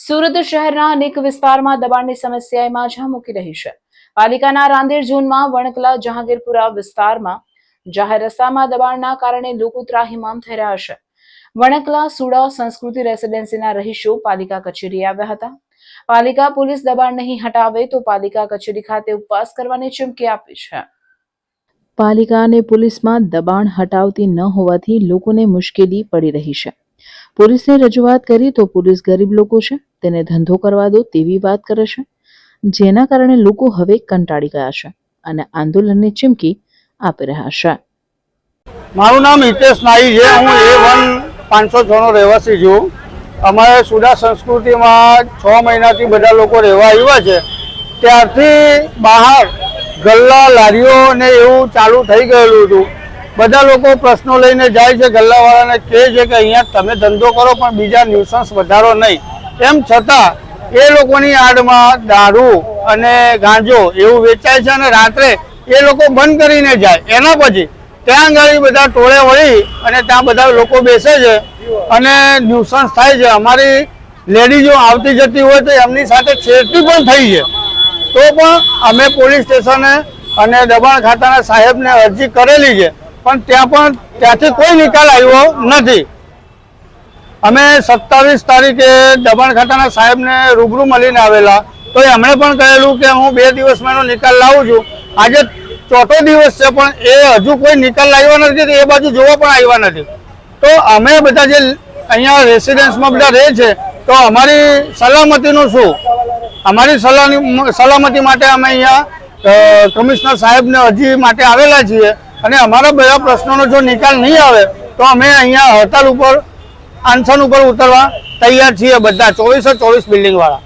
સુરત શહેરના અનેક વિસ્તારમાં દબાણની સમસ્યાએ માઝા મૂકી રહી છે. પાલિકાના રાંદેર ઝોનમાં વણકલા જહાંગીરપુરા વિસ્તારમાં જાહેર રસ્તામાં દબાણના કારણે લોકો ત્રાહિમામ થઈ રહ્યા છે. વણકલા સુડા સંસ્કૃતિ રેસિડેન્સીના રહીશો પાલિકા કચેરી આવ્યા હતા. પાલિકા પોલીસ દબાણ નહીં હટાવે તો પાલિકા કચેરી ખાતે ઉપવાસ કરવાની ચીમકી આપી છે. પાલિકા અને પોલીસમાં દબાણ હટાવતી ન હોવાથી લોકોને મુશ્કેલી પડી રહી છે. પોલીસને રજૂઆત કરી તો પોલીસ ગરીબ લોકો છે, તેને ધંધો કરવા દો તેવી વાત કરે છે. જેના કારણે લોકો હવે કંટાળી ગયા છે અને આંદોલનની ચીમકી આપી રહ્યા છે. મારું નામ હિતેશ નાઈ છે, હું એ વન પાંચસો છ નો રહેવાસી છું. અમારે સુડા સંસ્કૃતિમાં છ મહિનાથી બધા લોકો રહેવા આવ્યા છે. ત્યારથી બહાર ગલ્લા લારીઓ ને એવું ચાલુ થઈ ગયેલું હતું. બધા લોકો પ્રશ્નો લઈને જાય છે, ગલ્લાવાળાને કહે છે કે અહીંયા તમે ધંધો કરો, પણ બીજા ન્યુસન્સ વધારો નહીં. એમ છતાં એ લોકોની આડમાં દારૂ અને ગાંજો એવું વેચાય છે અને રાત્રે એ લોકો બંધ કરીને જાય. એના પછી ત્યાં આગળ બધા ટોળે વળી અને ત્યાં બધા લોકો બેસે છે અને ન્યુસન્સ થાય છે. અમારી લેડીઝો આવતી જતી હોય તો એમની સાથે છેડતી પણ થઈ છે. તો પણ અમે પોલીસ સ્ટેશને અને દબાણ ખાતાના સાહેબને અરજી કરેલી છે. પણ ત્યાં પણ ત્યાંથી કોઈ નિકાલ આવ્યો નથી. અમે સત્તાવીસ તારીખે દબાણ ખાતાના સાહેબને રૂબરૂ મળીને આવેલા. તો એમણે પણ કહેલું કે હું બે દિવસમાં એનો નિકાલ લાવું છું. આજે ચોથો દિવસ છે, પણ એ હજુ કોઈ નિકાલ લાવ્યો નથી એ બાજુ જોવા પણ આવ્યા નથી. તો અમે બધા જે અહીંયા રેસિડેન્સમાં બધા રહે છે, તો અમારી સલામતીનું શું? અમારી સલામતી માટે અમે અહીંયા કમિશનર સાહેબને અરજી માટે આવેલા છીએ અને અમારા બધા પ્રશ્નોનો જો નિકાલ નહીં આવે, તો અમે અહીંયા હડતાલ ઉપર આંસન ઉપર ઉતરવા તૈયાર છીએ બધા, ચોવીસો ચોવીસ બિલ્ડિંગ વાળા